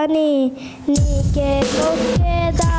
కానీ నీకే ఒకేదా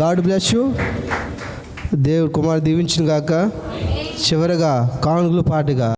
God bless you. దేవుడు కుమార్ దీవించిన కాక చివరిగా కానుగుల పాటగా.